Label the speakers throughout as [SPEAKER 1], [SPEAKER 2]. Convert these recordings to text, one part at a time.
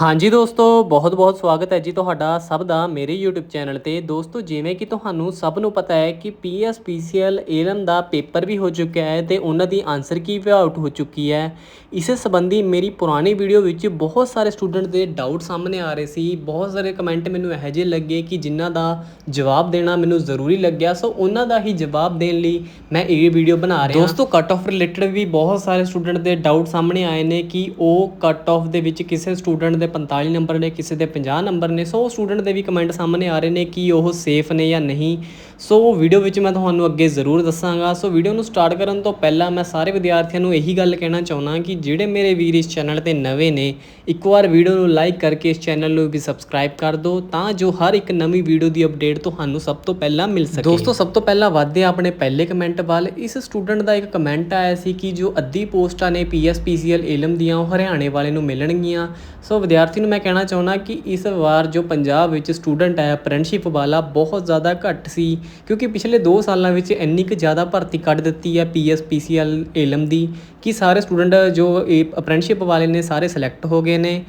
[SPEAKER 1] ਹਾਂਜੀ ਦੋਸਤੋ, ਬਹੁਤ-ਬਹੁਤ ਸਵਾਗਤ ਹੈ ਜੀ ਤੁਹਾਡਾ ਸਭ ਦਾ ਮੇਰੇ YouTube ਚੈਨਲ ਤੇ। ਦੋਸਤੋ, ਜਿਵੇਂ ਕਿ ਤੁਹਾਨੂੰ ਸਭ ਨੂੰ ਪਤਾ ਹੈ ਕਿ PSPCL ਏਲਮ ਦਾ ਪੇਪਰ ਵੀ ਹੋ ਚੁੱਕਿਆ ਹੈ ਤੇ ਉਹਨਾਂ ਦੀ ਆਨਸਰ ਕੀ ਵੀ ਆਊਟ ਹੋ ਚੁੱਕੀ ਹੈ। ਇਸੇ ਸੰਬੰਧੀ ਮੇਰੀ ਪੁਰਾਣੀ ਵੀਡੀਓ ਵਿੱਚ ਬਹੁਤ ਸਾਰੇ ਸਟੂਡੈਂਟ ਦੇ ਡਾਊਟ ਸਾਹਮਣੇ ਆ ਰਹੇ ਸੀ। ਬਹੁਤ ਸਾਰੇ ਕਮੈਂਟ ਮੈਨੂੰ ਇਹੋ ਜਿਹੇ ਲੱਗੇ ਕਿ ਜਿਨ੍ਹਾਂ ਦਾ ਜਵਾਬ ਦੇਣਾ ਮੈਨੂੰ ਜ਼ਰੂਰੀ ਲੱਗਿਆ, ਸੋ ਉਹਨਾਂ ਦਾ ਹੀ ਜਵਾਬ ਦੇਣ ਲਈ ਮੈਂ ਇਹ ਵੀਡੀਓ ਬਣਾ ਰਿਹਾ। ਦੋਸਤੋ ਕੱਟ ਆਫ ਰਿਲੇਟਡ ਵੀ ਬਹੁਤ ਸਾਰੇ ਸਟੂਡੈਂਟ ਦੇ ਡਾਊਟ ਸਾਹਮਣੇ ਆਏ ਨੇ ਕਿ ਉਹ ਕੱਟ ਆਫ ਦੇ ਵਿੱਚ ਕਿਸੇ ਸਟੂਡੈਂਟ ਦੇ 45 ਨੰਬਰ ਨੇ, ਕਿਸੇ ਦੇ 50 ਨੰਬਰ ਨੇ। ਸੋ ਸਟੂਡੈਂਟ ਦੇ ਵੀ ਕਮੈਂਟ ਸਾਹਮਣੇ ਆ ਰਹੇ ਨੇ ਕਿ ਉਹ ਸੇਫ ਨੇ ਜਾਂ ਨਹੀਂ। ਸੋ ਵੀਡੀਓ ਵਿੱਚ ਮੈਂ ਤੁਹਾਨੂੰ ਅੱਗੇ ਜ਼ਰੂਰ ਦੱਸਾਂਗਾ। ਸੋ ਵੀਡੀਓ ਨੂੰ ਸਟਾਰਟ ਕਰਨ ਤੋਂ ਪਹਿਲਾਂ ਮੈਂ ਸਾਰੇ ਵਿਦਿਆਰਥੀਆਂ ਨੂੰ ਇਹੀ ਗੱਲ ਕਹਿਣਾ ਚਾਹੁੰਦਾ ਕਿ ਜਿਹੜੇ ਮੇਰੇ ਵੀਰ ਇਸ ਚੈਨਲ ਤੇ ਨਵੇਂ ਨੇ, ਇੱਕ ਵਾਰ ਵੀਡੀਓ ਨੂੰ ਲਾਈਕ ਕਰਕੇ ਇਸ ਚੈਨਲ ਨੂੰ ਵੀ ਸਬਸਕ੍ਰਾਈਬ ਕਰ ਦਿਓ ਤਾਂ ਜੋ ਹਰ ਇੱਕ ਨਵੀਂ ਵੀਡੀਓ ਦੀ ਅਪਡੇਟ ਤੁਹਾਨੂੰ ਸਭ ਤੋਂ ਪਹਿਲਾਂ ਮਿਲ ਸਕੇ। ਦੋਸਤੋ, ਸਭ ਤੋਂ ਪਹਿਲਾਂ ਵਧਦੇ ਹਾਂ ਆਪਣੇ ਪਹਿਲੇ ਕਮੈਂਟ ਵੱਲ। ਇਸ ਸਟੂਡੈਂਟ ਦਾ ਇੱਕ ਕਮੈਂਟ ਆਇਆ ਸੀ ਕਿ ਜੋ ਅੱਧੀ ਪੋਸਟਾਂ ਨੇ ਪੀਐਸਪੀਸੀਐਲ ਏਲਮ ਦੀਆਂ, ਉਹ ਹਰਿਆਣੇ ਵਾਲੇ ਨੂੰ ਮਿਲਣਗੀਆਂ। ਸੋ ਵਿਦਿਆਰਥੀ ਨੂੰ ਮੈਂ ਕਹਿਣਾ ਚਾਹੁੰਦਾ ਕਿ ਇਸ ਵਾਰ ਜੋ ਪੰਜਾਬ ਵਿੱਚ ਸਟੂਡੈਂਟ ਹੈ ਅਪ੍ਰੈਂਟਿਸਸ਼ਿਪ ਵਾਲਾ ਬਹੁਤ ਜ਼ਿਆਦਾ ਘੱਟ ਸੀ, ਕਿਉਂਕਿ ਪਿਛਲੇ 2 ਸਾਲਾਂ ਵਿੱਚ ਇੰਨੀ ਕੁ ਜ਼ਿਆਦਾ ਭਰਤੀ ਕੱਢ ਦਿੱਤੀ ਹੈ ਪੀਐਸਪੀਸੀਐਲ ਏਲਮ ਦੀ, ਕਿ ਸਾਰੇ ਸਟੂਡੈਂਟ ਜੋ ਇਹ ਅਪ੍ਰੈਂਟਿਸਸ਼ਿਪ ਵਾਲੇ ਨੇ ਸਾਰੇ ਸਿਲੈਕਟ ਹੋ ਗਏ ਨੇ।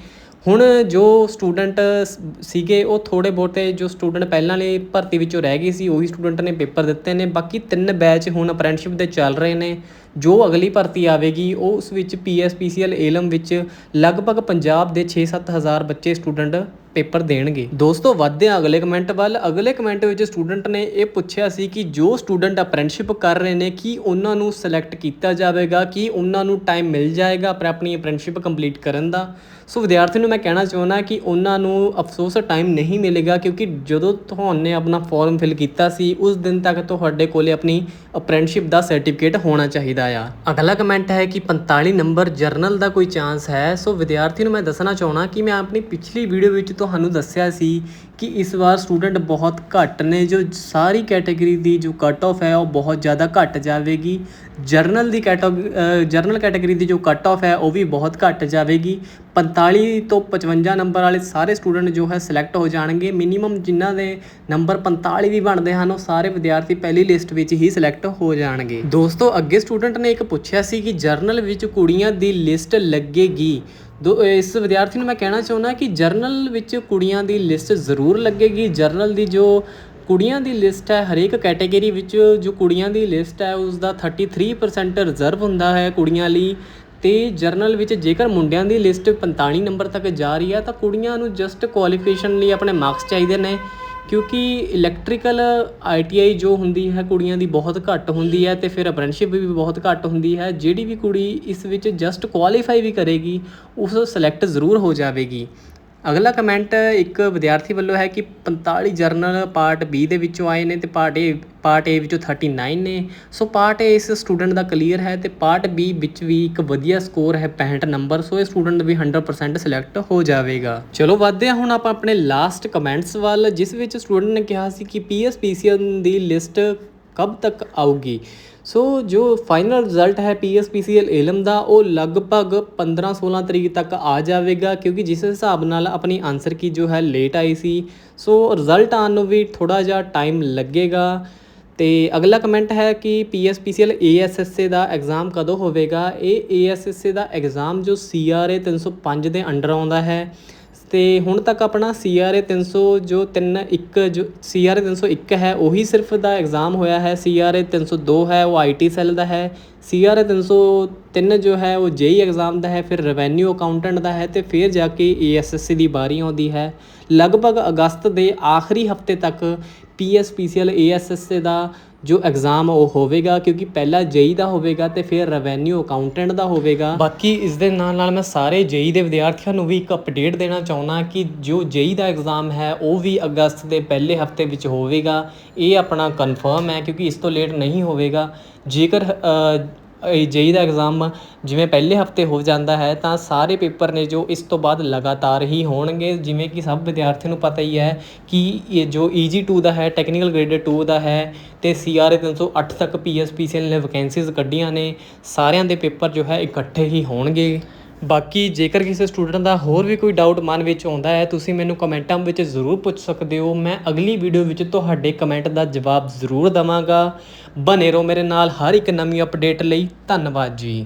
[SPEAKER 1] ਹੁਣ ਜੋ ਸਟੂਡੈਂਟ ਸੀਗੇ, ਉਹ ਥੋੜੇ ਬਹੁਤੇ ਜੋ ਸਟੂਡੈਂਟ ਪਹਿਲਾਂ ਲਈ ਭਰਤੀ ਵਿੱਚੋਂ ਰਹਿ ਗਏ ਸੀ, ਉਹੀ ਸਟੂਡੈਂਟ ਨੇ ਪੇਪਰ ਦਿੱਤੇ ਨੇ। ਬਾਕੀ ਤਿੰਨ ਬੈਚ ਹੁਣ ਅਪ੍ਰੈਂਟਿਸਸ਼ਿਪ ਦੇ ਚੱਲ ਰਹੇ ਨੇ। ਜੋ ਅਗਲੀ ਭਰਤੀ ਆਵੇਗੀ, ਉਹ ਉਸ ਵਿੱਚ ਪੀਐਸਪੀਸੀਐਲ ਏਲਮ ਵਿੱਚ ਲਗਭਗ ਪੰਜਾਬ ਦੇ 6-7 ਹਜ਼ਾਰ ਬੱਚੇ ਸਟੂਡੈਂਟ ਪੇਪਰ ਦੇਣਗੇ। ਦੋਸਤੋ, ਵੱਧਦੇ ਹਾਂ ਅਗਲੇ ਕਮੈਂਟ ਵੱਲ। ਅਗਲੇ ਕਮੈਂਟ ਵਿੱਚ ਸਟੂਡੈਂਟ ਨੇ ਇਹ ਪੁੱਛਿਆ ਸੀ ਕਿ ਜੋ ਸਟੂਡੈਂਟ ਅਪ੍ਰੈਂਟਿਸਸ਼ਿਪ ਕਰ ਰਹੇ ਨੇ, ਕੀ ਉਹਨਾਂ ਨੂੰ ਸਿਲੈਕਟ ਕੀਤਾ ਜਾਵੇਗਾ, ਕੀ ਉਹਨਾਂ ਨੂੰ ਟਾਈਮ ਮਿਲ ਜਾਏਗਾ ਪਰ ਆਪਣੀ ਅਪ੍ਰੈਂਟਿਸਸ਼ਿਪ ਕੰਪਲੀਟ ਕਰਨ ਦਾ? ਸੋ ਵਿਦਿਆਰਥੀ ਨੂੰ ਮੈਂ ਕਹਿਣਾ ਚਾਹੁੰਦਾ ਕਿ ਉਹਨਾਂ ਨੂੰ ਅਫਸੋਸ ਟਾਈਮ ਨਹੀਂ ਮਿਲੇਗਾ, ਕਿਉਂਕਿ ਜਦੋਂ ਤੁਹਾਨੂੰ ਆਪਣਾ ਫਾਰਮ ਫਿਲ ਕੀਤਾ ਸੀ, ਉਸ ਦਿਨ ਤੱਕ ਤੁਹਾਡੇ ਕੋਲੇ ਆਪਣੀ ਅਪ੍ਰੈਂਟਿਸਸ਼ਿਪ ਦਾ ਸਰਟੀਫਿਕੇਟ ਹੋਣਾ ਚਾਹੀਦਾ ਆ ਅਗਲਾ ਕਮੈਂਟ ਹੈ ਕਿ 45 ਨੰਬਰ ਜਰਨਲ ਦਾ ਕੋਈ ਚਾਂਸ ਹੈ। ਸੋ ਵਿਦਿਆਰਥੀ ਨੂੰ ਮੈਂ ਦੱਸਣਾ ਚਾਹੁੰਦਾ ਕਿ ਮੈਂ ਆਪਣੀ ਪਿਛਲੀ ਵੀਡੀਓ ਵਿੱਚ ਤੁਹਾਨੂੰ ਦੱਸਿਆ ਸੀ ਕਿ ਇਸ ਵਾਰ ਸਟੂਡੈਂਟ ਬਹੁਤ ਘੱਟ ਨੇ, ਜੋ ਸਾਰੀ ਕੈਟਾਗਰੀ ਦੀ ਜੋ ਕੱਟ ਆਫ ਹੈ ਉਹ ਬਹੁਤ ਜ਼ਿਆਦਾ ਘੱਟ ਜਾਵੇਗੀ। ਜਰਨਲ ਦੀ ਕੈਟਾਗਰੀ ਜਰਨਲ ਕੈਟਾਗਰੀ ਦੀ ਜੋ ਕੱਟ ਆਫ ਹੈ, ਉਹ ਵੀ ਬਹੁਤ ਘੱਟ ਜਾਵੇਗੀ। 45 ਤੋਂ 55 ਨੰਬਰ ਵਾਲੇ ਸਾਰੇ ਸਟੂਡੈਂਟ ਜੋ ਹੈ ਸਿਲੈਕਟ ਹੋ ਜਾਣਗੇ। ਮਿਨੀਮਮ ਜਿਨ੍ਹਾਂ ਦੇ ਨੰਬਰ 45 ਵੀ ਬਣਦੇ ਹਨ, ਉਹ ਸਾਰੇ ਵਿਦਿਆਰਥੀ ਪਹਿਲੀ ਲਿਸਟ ਵਿੱਚ ਹੀ ਸਿਲੈਕਟ ਹੋ ਜਾਣਗੇ। ਦੋਸਤੋ, ਅੱਗੇ ਸਟੂਡੈਂਟ ਨੇ ਇੱਕ ਪੁੱਛਿਆ ਸੀ ਕਿ ਜਰਨਲ ਵਿੱਚ ਕੁੜੀਆਂ ਦੀ ਲਿਸਟ ਲੱਗੇਗੀ। ਦੋ, ਇਸ ਵਿਦਿਆਰਥੀ ਨੂੰ ਮੈਂ ਕਹਿਣਾ ਚਾਹੁੰਦਾ ਕਿ ਜਰਨਲ ਵਿੱਚ ਕੁੜੀਆਂ ਦੀ ਲਿਸਟ ਜ਼ਰੂਰ ਲੱਗੇਗੀ। ਜਰਨਲ ਦੀ ਜੋ ਕੁੜੀਆਂ ਦੀ ਲਿਸਟ ਹੈ, ਹਰੇਕ ਕੈਟਾਗਰੀ ਵਿੱਚ ਜੋ ਕੁੜੀਆਂ ਦੀ ਲਿਸਟ ਹੈ ਉਸ ਦਾ 33% ਰਿਜ਼ਰਵ ਹੁੰਦਾ ਹੈ ਕੁੜੀਆਂ ਲਈ। ਤੇ ਜਰਨਲ ਵਿੱਚ ਜੇਕਰ ਮੁੰਡਿਆਂ ਦੀ ਲਿਸਟ 45 ਨੰਬਰ ਤੱਕ ਜਾ ਰਹੀ ਹੈ, ਤਾਂ ਕੁੜੀਆਂ ਨੂੰ ਜਸਟ ਕੁਆਲੀਫਿਕੇਸ਼ਨ ਲਈ ਆਪਣੇ ਮਾਰਕਸ ਚਾਹੀਦੇ ਨੇ। ਕਿਉਂਕਿ ਇਲੈਕਟ੍ਰੀਕਲ ਆਈਟੀਆਈ ਜੋ ਹੁੰਦੀ ਹੈ, ਕੁੜੀਆਂ ਦੀ ਬਹੁਤ ਘੱਟ ਹੁੰਦੀ ਹੈ ਤੇ ਫਿਰ ਅਪ੍ਰੈਂਟਿਸਸ਼ਿਪ ਵੀ ਬਹੁਤ ਘੱਟ ਹੁੰਦੀ ਹੈ। ਜਿਹੜੀ ਵੀ ਕੁੜੀ ਇਸ ਵਿੱਚ ਜਸਟ ਕੁਆਲੀਫਾਈ ਵੀ ਕਰੇਗੀ, ਉਸ ਸਿਲੈਕਟ ਜ਼ਰੂਰ ਹੋ ਜਾਵੇਗੀ। ਅਗਲਾ ਕਮੈਂਟ ਇੱਕ ਵਿਦਿਆਰਥੀ ਵੱਲੋਂ ਹੈ ਕਿ 45 ਜਰਨਲ ਪਾਰਟ ਬੀ ਦੇ ਵਿੱਚੋਂ ਆਏ ਨੇ ਤੇ ਪਾਰਟ ਏ ਪਾਰਟ ਏ ਵਿੱਚੋਂ 39 ਨੇ। ਸੋ ਪਾਰਟ ਏ ਇਸ ਸਟੂਡੈਂਟ ਦਾ ਕਲੀਅਰ ਹੈ ਤੇ ਪਾਰਟ ਬੀ ਵਿੱਚ ਵੀ ਇੱਕ ਵਧੀਆ ਸਕੋਰ ਹੈ 65 ਨੰਬਰ ਸੋ ਇਹ ਸਟੂਡੈਂਟ ਵੀ 100% ਸਿਲੈਕਟ ਹੋ ਜਾਵੇਗਾ। ਚਲੋ ਵੱਧਦੇ ਹਾਂ, ਹੁਣ ਆਪਾਂ ਆਪਣੇ ਲਾਸਟ ਕਮੈਂਟਸ ਵੱਲ, ਜਿਸ ਵਿੱਚ ਸਟੂਡੈਂਟ ਨੇ ਕਿਹਾ ਸੀ ਕਿ ਪੀਐਸਪੀਸੀਐਨ ਦੀ ਲਿਸਟ ਕਬ ਤੱਕ ਆਊਗੀ? ਸੋ ਜੋ ਫਾਈਨਲ ਰਿਜ਼ਲਟ ਹੈ ਪੀਐਸਪੀਸੀਐਲ ਏਲਮ ਦਾ, ਉਹ ਲਗਭਗ 15-16 ਤਰੀਕ ਤੱਕ ਆ ਜਾਵੇਗਾ, ਕਿਉਂਕਿ ਜਿਸ ਹਿਸਾਬ ਨਾਲ ਆਪਣੀ ਆਨਸਰ ਕੀ ਜੋ ਹੈ ਲੇਟ ਆਈ ਸੀ। ਸੋ ਰਿਜ਼ਲਟ ਆਉਣ ਨੂੰ ਵੀ ਥੋੜਾ ਜਿਹਾ ਟਾਈਮ ਲੱਗੇਗਾ। ਤੇ ਅਗਲਾ ਕਮੈਂਟ ਹੈ ਕਿ ਪੀਐਸਪੀਸੀਐਲ ਏਐਸਐਸਏ ਦਾ ਐਗਜ਼ਾਮ ਕਦੋਂ ਹੋਵੇਗਾ? ਇਹ ਏਐਸਐਸਏ ਦਾ ਐਗਜ਼ਾਮ ਜੋ ਸੀਆਰਏ 305 ਦੇ ਅੰਡਰ ਆਉਂਦਾ ਹੈ। ਅਤੇ ਹੁਣ ਤੱਕ ਆਪਣਾ ਸੀ ਆਰ ਏ ਤਿੰਨ ਸੌ ਜੋ 31 ਜੋ ਸੀ ਆਰ ਏ ਤਿੰਨ ਸੌ ਇੱਕ ਹੈ, ਉਹੀ ਸਿਰਫ ਦਾ ਐਗਜ਼ਾਮ ਹੋਇਆ ਹੈ। ਸੀ ਆਰ ਏ ਤਿੰਨ ਸੌ ਦੋ ਹੈ, ਉਹ ਆਈ ਟੀ ਸੈੱਲ ਦਾ ਹੈ। ਸੀ ਆਰ ਏ ਤਿੰਨ ਸੌ ਤਿੰਨ ਜੋ ਹੈ, ਉਹ ਜੇ ਈ ਐਗਜ਼ਾਮ ਦਾ ਹੈ, ਫਿਰ ਰਵੈਨਿਊ ਅਕਾਊਂਟੈਂਟ ਦਾ ਹੈ ਅਤੇ ਫਿਰ ਜਾ ਕੇ ਏ ਐੱਸ ਐੱਸ ਏਐਸਐਸਸੀ ਦੀ ਬਾਰੀ ਆਉਂਦੀ ਹੈ। ਲਗਭਗ ਅਗਸਤ ਦੇ ਆਖਰੀ ਹਫ਼ਤੇ ਤੱਕ P S P C L A S ASSA ਦਾ ਜੋ ਐਗਜ਼ਾਮ ਉਹ ਹੋਵੇਗਾ, ਕਿਉਂਕਿ ਪਹਿਲਾ ਜੇਈ ਦਾ ਹੋਵੇਗਾ ਤੇ ਫਿਰ ਰੈਵਨਿਊ ਅਕਾਊਂਟੈਂਟ ਦਾ ਹੋਵੇਗਾ। ਬਾਕੀ ਇਸ ਦੇ ਨਾਲ ਨਾਲ ਮੈਂ ਸਾਰੇ ਜੇਈ ਦੇ ਵਿਦਿਆਰਥੀਆਂ ਨੂੰ ਵੀ ਇੱਕ ਅਪਡੇਟ ਦੇਣਾ ਚਾਹੁੰਦਾ ਕਿ ਜੋ ਜੇਈ ਦਾ ਐਗਜ਼ਾਮ ਹੈ, ਉਹ ਵੀ ਅਗਸਤ ਦੇ ਪਹਿਲੇ ਹਫ਼ਤੇ ਵਿੱਚ ਹੋਵੇਗਾ। ਇਹ ਆਪਣਾ ਕਨਫਰਮ ਹੈ, ਕਿਉਂਕਿ ਇਸ ਤੋਂ ਲੇਟ ਨਹੀਂ ਹੋਵੇਗਾ। ਜੇਕਰ ਜੇਈ ਦਾ ਐਗਜ਼ਾਮ ਜਿਵੇਂ ਪਹਿਲੇ ਹਫ਼ਤੇ ਹੋ ਜਾਂਦਾ ਹੈ, ਤਾਂ ਸਾਰੇ ਪੇਪਰ ਨੇ ਜੋ ਇਸ ਤੋਂ ਬਾਅਦ ਲਗਾਤਾਰ ਹੀ ਹੋਣਗੇ। ਜਿਵੇਂ ਕਿ ਸਭ ਵਿਦਿਆਰਥੀਆਂ ਨੂੰ ਪਤਾ ਹੀ ਹੈ ਕਿ ਇਹ ਜੋ ਈਜੀ 2 ਦਾ ਹੈ ਟੈਕਨੀਕਲ ਗ੍ਰੇਡ ਟੂ ਦਾ ਹੈ ਅਤੇ ਸੀ ਆਰ ਏ ਤਿੰਨ ਸੌ ਅੱਠ ਤੱਕ P S P C PSPCL ਨੇ ਵੈਕੈਂਸੀਜ਼ ਕੱਢੀਆਂ ਨੇ। ਸਾਰਿਆਂ ਦੇ ਪੇਪਰ ਜੋ ਹੈ ਇਕੱਠੇ ਹੀ ਹੋਣਗੇ। ਬਾਕੀ ਜੇਕਰ ਕਿਸੇ ਸਟੂਡੈਂਟ ਦਾ ਹੋਰ ਵੀ ਕੋਈ ਡਾਊਟ ਮਨ ਵਿੱਚ ਆਉਂਦਾ ਹੈ, ਤੁਸੀਂ ਮੈਨੂੰ ਕਮੈਂਟਾਂ ਵਿੱਚ ਜ਼ਰੂਰ ਪੁੱਛ ਸਕਦੇ ਹੋ। ਮੈਂ ਅਗਲੀ ਵੀਡੀਓ ਵਿੱਚ ਤੁਹਾਡੇ ਕਮੈਂਟ ਦਾ ਜਵਾਬ ਜ਼ਰੂਰ ਦਵਾਂਗਾ। ਬਨੇ ਰਹੋ ਮੇਰੇ ਨਾਲ ਹਰ ਇੱਕ ਨਵੀਂ ਅਪਡੇਟ ਲਈ। ਧੰਨਵਾਦ ਜੀ।